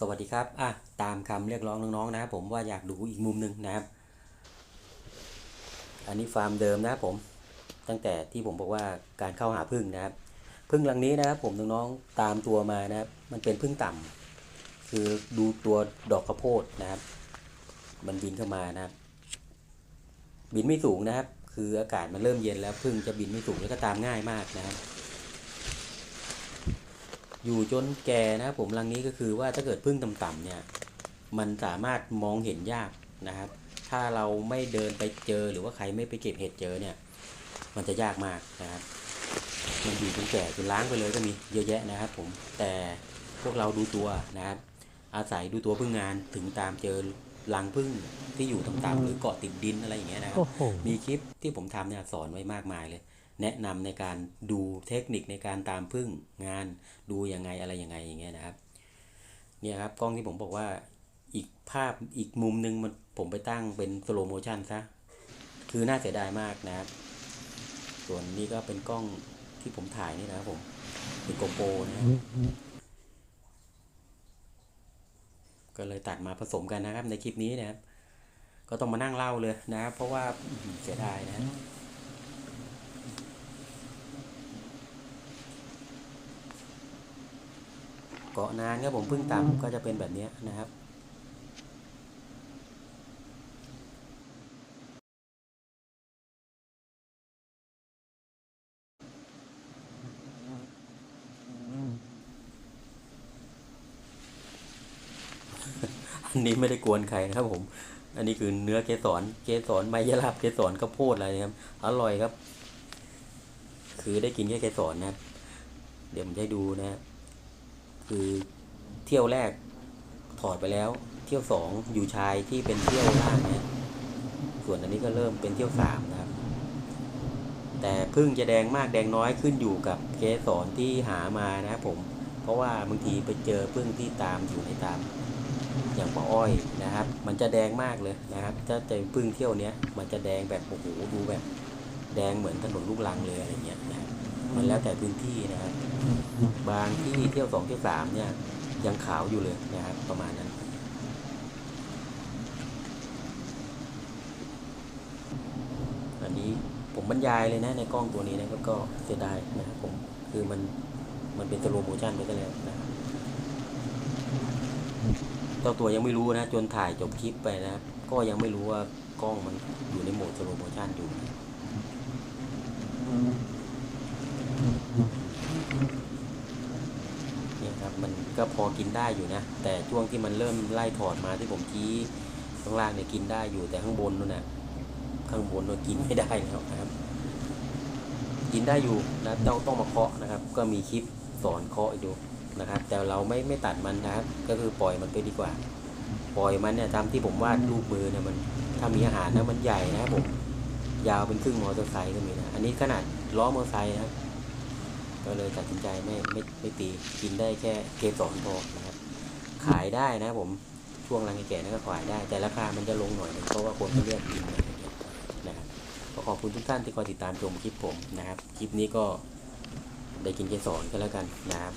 สวัสดีครับอะตามคำเรียกร้องน้องๆนะครับผมว่าอยากดูอีกมุมหนึ่งนะครับ อันนี้ฟาร์มเดิมนะครับผม ตั้งแต่ที่ผมบอกว่าการเข้าหาพึ่งนะครับ พึ่งรังนี้นะครับผมน้องๆตามตัวมานะครับ มันเป็นพึ่งต่ำคือดูตัวดอกข้าวโพดนะครับ มันบินเข้ามานะครับ บินไม่สูงนะครับ คืออากาศมันเริ่มเย็นแล้วพึ่งจะบินไม่สูงแล้วก็ตามง่ายมากนะครับ อยู่จนแก่นะครับผมรังนี้ก็คือว่าถ้าเกิดพึ่งต่ำๆเนี่ยมันสามารถมองเห็นยากนะครับ ถ้าเราไม่เดินไปเจอหรือว่าใครไม่ไปเก็บเห็ดเจอเนี่ย มันจะยากมากนะครับ มันอยู่จนแก่จนล้างไปเลยก็มีเยอะแยะนะครับ ผมแต่พวกเราดูตัวนะครับ อาศัยดูตัวพึ่งงานถึงตามเจอรังพึ่งที่อยู่ต่ำๆหรือเกาะติดดินอะไรอย่างเงี้ยนะครับโอ้โหมีคลิปที่ผมทำเนี่ยสอนไว้มากมายเลย แนะนำในการดูเทคนิคในการตามพึ่งงานดูยังไงอะไรยังไงอย่างเงี้ยนะครับเนี่ยครับกล้องที่ผมบอกว่าอีกภาพอีกมุมหนึ่งมันผมไปตั้งเป็นสโลโมชันซะคือน่าเสียดายมากนะครับ ส่วนนี้ก็เป็นกล้องที่ผมถ่ายนี่นะครับผมเป็นโกโปรนะครับก็เลยตัดมาผสมกันนะครับในคลิปนี้นะครับ ก็ต้องมานั่งเล่าเลยนะครับ เพราะว่าเสียดายนะ กาะนานครับผมเพิ่งต่ำก็จะเป็นแบบนี้นะครับอันนี้ไม่ได้กวนใครนะครับผม อันนี้คือเนื้อเกสร เกสรไมยราบเกสรข้าวโพดอะไรนะครับ อร่อยครับ คือได้กินแค่เกสรนะครับ เดี๋ยวผมจะดูนะครับ คือเที่ยวแรกถอดไปแล้ว เที่ยวสองอยู่ชายที่เป็นเที่ยวล่างเนี่ยส่วนอันนี้ก็เริ่มเป็นเที่ยวสามนะครับ แต่พึ่งจะแดงมากแดงน้อยขึ้นอยู่กับเกสรที่หามานะครับผม เพราะว่าบางทีไปเจอพึ่งที่ตามอยู่ในตามอย่างปลาอ้อยนะครับ มันจะแดงมากเลยนะครับ ถ้าเจอพึ่งเที่ยวเนี้ยมันจะแดงแบบโอ้โหดูแบบ แดงเหมือนถนนลูกรังเลยอะไรเงี้ยนะครับ มันแล้วแต่พื้นที่นะครับ บางที่เที่ยวสองเที่ยวสามเนี่ย ยังขาวอยู่เลยนะครับ ประมาณนั้นอันนี้ผมบรรยายเลยนะในกล้องตัวนี้นะก็ก็เสียดายนะครับผมคือมันมันเป็นสโลโมชันไปซะแล้วนะครับเจ้าตัวยังไม่รู้นะ จนถ่ายจบคลิปไปนะก็ยังไม่รู้ว่ากล้องมันอยู่ในโหมดสโลโมชันอยู่ นี่ครับมันก็พอกินได้อยู่นะ แต่ช่วงที่มันเริ่มไล่ถอดมาที่ผมชี้ข้างล่างเนี่ยกินได้อยู่แต่ข้างบนนู่นนะข้างบนเรากินไม่ได้แล้วนะครับ กินได้อยู่นะต้องต้องมาเคาะนะครับ ก็มีคลิปสอนเคาะอยู่นะครับ แต่เราไม่ไม่ตัดมันนะครับ ก็คือปล่อยมันไปดีกว่า ปล่อยมันเนี่ยตามที่ผมวาดรูปมือเนี่ยมันถ้ามีอาหารนะมันใหญ่นะครับผมยาวเป็นครึ่งมอเตอร์ไซค์ก็มีนะ อันนี้ขนาดล้อมอเตอร์ไซค์นะครับ ก็เลยตัดสินใจไม่ไม่ไม่ตีกินได้แค่เกสรพอนะครับ ขายได้นะผมช่วงรังแก่นั่นก็ขายได้ แต่ราคามันจะลงหน่อยนึงเพราะว่าคนก็เลือกกินนะครับขอขอบคุณทุกท่านที่คอยติดตามชมคลิปผมนะครับ คลิปนี้ก็ได้กินเกสรก็แล้วกันนะครับ